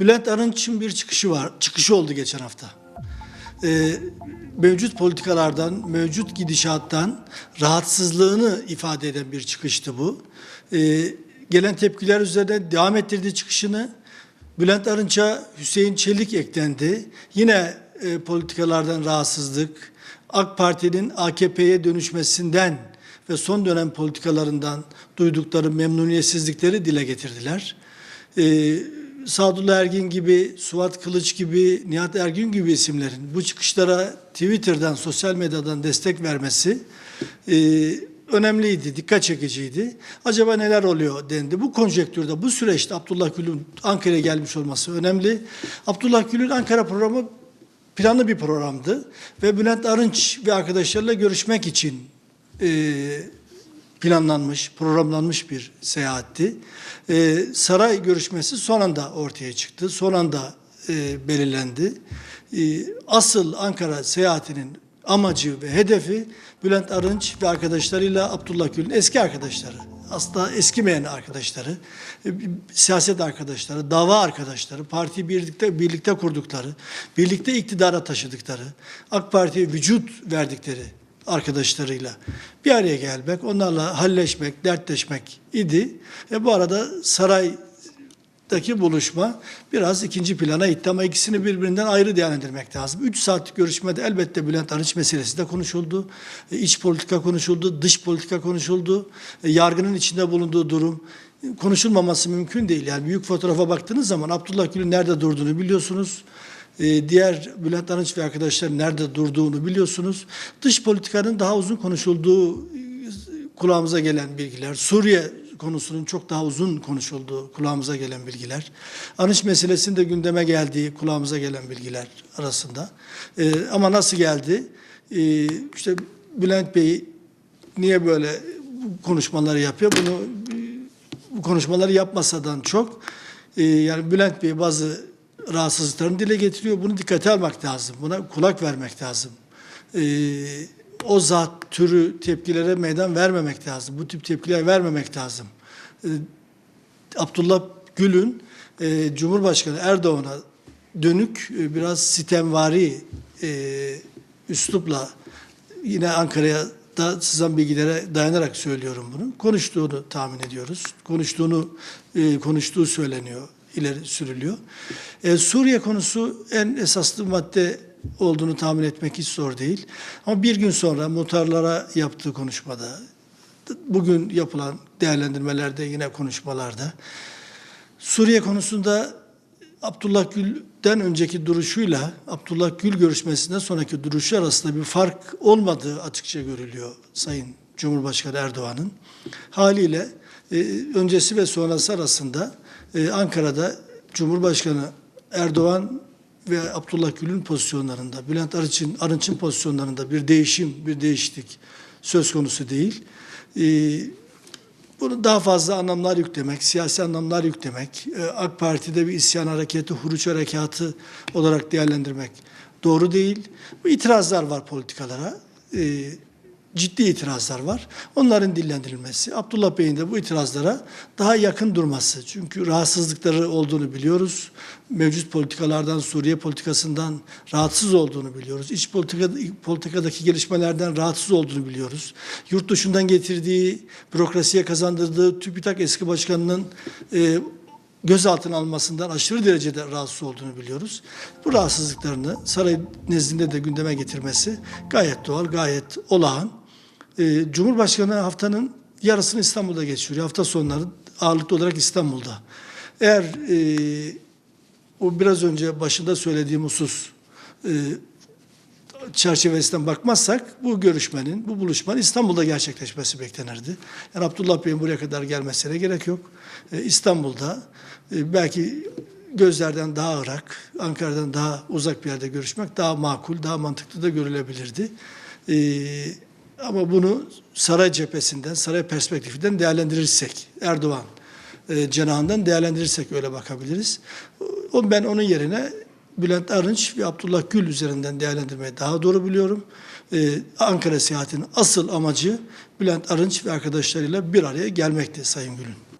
Bülent Arınç'ın bir çıkışı var, çıkışı oldu geçen hafta. Ee, mevcut politikalardan, mevcut gidişattan rahatsızlığını ifade eden bir çıkıştı bu. Ee, gelen tepkiler üzerine devam ettirdi çıkışını. Bülent Arınç'a Hüseyin Çelik eklendi. Yine e, politikalardan rahatsızlık, AK Parti'nin AKP'ye dönüşmesinden ve son dönem politikalarından duydukları memnuniyetsizlikleri dile getirdiler. Ee, Sadullah Ergin gibi, Suat Kılıç gibi, Nihat Ergün gibi isimlerin bu çıkışlara Twitter'dan, sosyal medyadan destek vermesi e, önemliydi, dikkat çekiciydi. Acaba neler oluyor dendi. Bu konjektürde, bu süreçte Abdullah Gül'ün Ankara'ya gelmiş olması önemli. Abdullah Gül'ün Ankara programı planlı bir programdı ve Bülent Arınç ve arkadaşlarıyla görüşmek için e, planlanmış, programlanmış bir seyahatti. E, saray görüşmesi son anda ortaya çıktı, son anda e, belirlendi. E, asıl Ankara seyahatinin amacı ve hedefi Bülent Arınç ve arkadaşlarıyla Abdullah Gül'ün eski arkadaşları, aslında eskimeyen arkadaşları, e, siyaset arkadaşları, dava arkadaşları, partiyi birlikte birlikte kurdukları, birlikte iktidara taşıdıkları, AK Parti'ye vücut verdikleri arkadaşlarıyla bir araya gelmek, onlarla halleşmek, dertleşmek idi. E bu arada saraydaki buluşma biraz ikinci plana itti ama ikisini birbirinden ayrı değerlendirmek lazım. Üç saatlik görüşmede elbette Bülent Arınç meselesi de konuşuldu. E, iç politika konuşuldu, dış politika konuşuldu. E, yargının içinde bulunduğu durum konuşulmaması mümkün değil. Yani büyük fotoğrafa baktığınız zaman Abdullah Gül'ün nerede durduğunu biliyorsunuz. Ee, diğer Bülent Arınç ve arkadaşlar nerede durduğunu biliyorsunuz. Dış politikanın daha uzun konuşulduğu e, kulağımıza gelen bilgiler, Suriye konusunun çok daha uzun konuşulduğu kulağımıza gelen bilgiler, Arınç meselesinin de gündeme geldiği kulağımıza gelen bilgiler arasında. Ee, ama nasıl geldi? Ee, işte Bülent Bey niye böyle konuşmaları yapıyor? Bunu bu konuşmaları yapmasadan çok e, yani Bülent Bey bazı rahatsızlıklarını dile getiriyor. Bunu dikkate almak lazım. Buna kulak vermek lazım. Ee, o zat türü tepkilere meydan vermemek lazım. Bu tip tepkiler vermemek lazım. Ee, Abdullah Gül'ün e, Cumhurbaşkanı Erdoğan'a dönük e, biraz sitemvari e, üslupla yine Ankara'ya da sızan bilgilere dayanarak söylüyorum bunu. Konuştuğunu tahmin ediyoruz. Konuştuğunu e, konuştuğu söyleniyor ileri sürülüyor. Ee, Suriye konusu en esaslı madde olduğunu tahmin etmek hiç zor değil. Ama bir gün sonra muhtarlara yaptığı konuşmada, bugün yapılan değerlendirmelerde yine konuşmalarda, Suriye konusunda Abdullah Gül'den önceki duruşuyla Abdullah Gül görüşmesinden sonraki duruşu arasında bir fark olmadığı açıkça görülüyor Sayın Cumhurbaşkanı Erdoğan'ın. Haliyle e, öncesi ve sonrası arasında ee, Ankara'da Cumhurbaşkanı Erdoğan ve Abdullah Gül'ün pozisyonlarında, Bülent Arınç'ın Arınç'ın pozisyonlarında bir değişim, bir değişiklik söz konusu değil. Ee, bunu daha fazla anlamlar yüklemek, siyasi anlamlar yüklemek, e, AK Parti'de bir isyan hareketi, huruç harekatı olarak değerlendirmek doğru değil. Bu itirazlar var politikalara. Ee, ciddi itirazlar var. Onların dillendirilmesi, Abdullah Bey'in de bu itirazlara daha yakın durması. Çünkü rahatsızlıkları olduğunu biliyoruz. Mevcut politikalardan, Suriye politikasından rahatsız olduğunu biliyoruz. İç politika, politikadaki gelişmelerden rahatsız olduğunu biliyoruz. Yurt dışından getirdiği, bürokrasiye kazandırdığı TÜBİTAK eski başkanının e, gözaltına almasından aşırı derecede rahatsız olduğunu biliyoruz. Bu rahatsızlıklarını saray nezdinde de gündeme getirmesi gayet doğal, gayet olağan. Ee, Cumhurbaşkanı haftanın yarısını İstanbul'da geçiriyor. Hafta sonları ağırlıklı olarak İstanbul'da. Eğer e, o biraz önce başında söylediğim husus e, çerçevesinden bakmazsak bu görüşmenin, bu buluşmanın İstanbul'da gerçekleşmesi beklenirdi. Yani Abdullah Bey'in buraya kadar gelmesine gerek yok. E, İstanbul'da e, belki gözlerden daha ırak, Ankara'dan daha uzak bir yerde görüşmek daha makul, daha mantıklı da görülebilirdi. E, ama bunu saray cephesinden, saray perspektifinden değerlendirirsek, Erdoğan e, cenahından değerlendirirsek öyle bakabiliriz. O, ben onun yerine Bülent Arınç ve Abdullah Gül üzerinden değerlendirmeyi daha doğru biliyorum. Ee, Ankara seyahatinin asıl amacı Bülent Arınç ve arkadaşlarıyla bir araya gelmekti Sayın Gül'ün.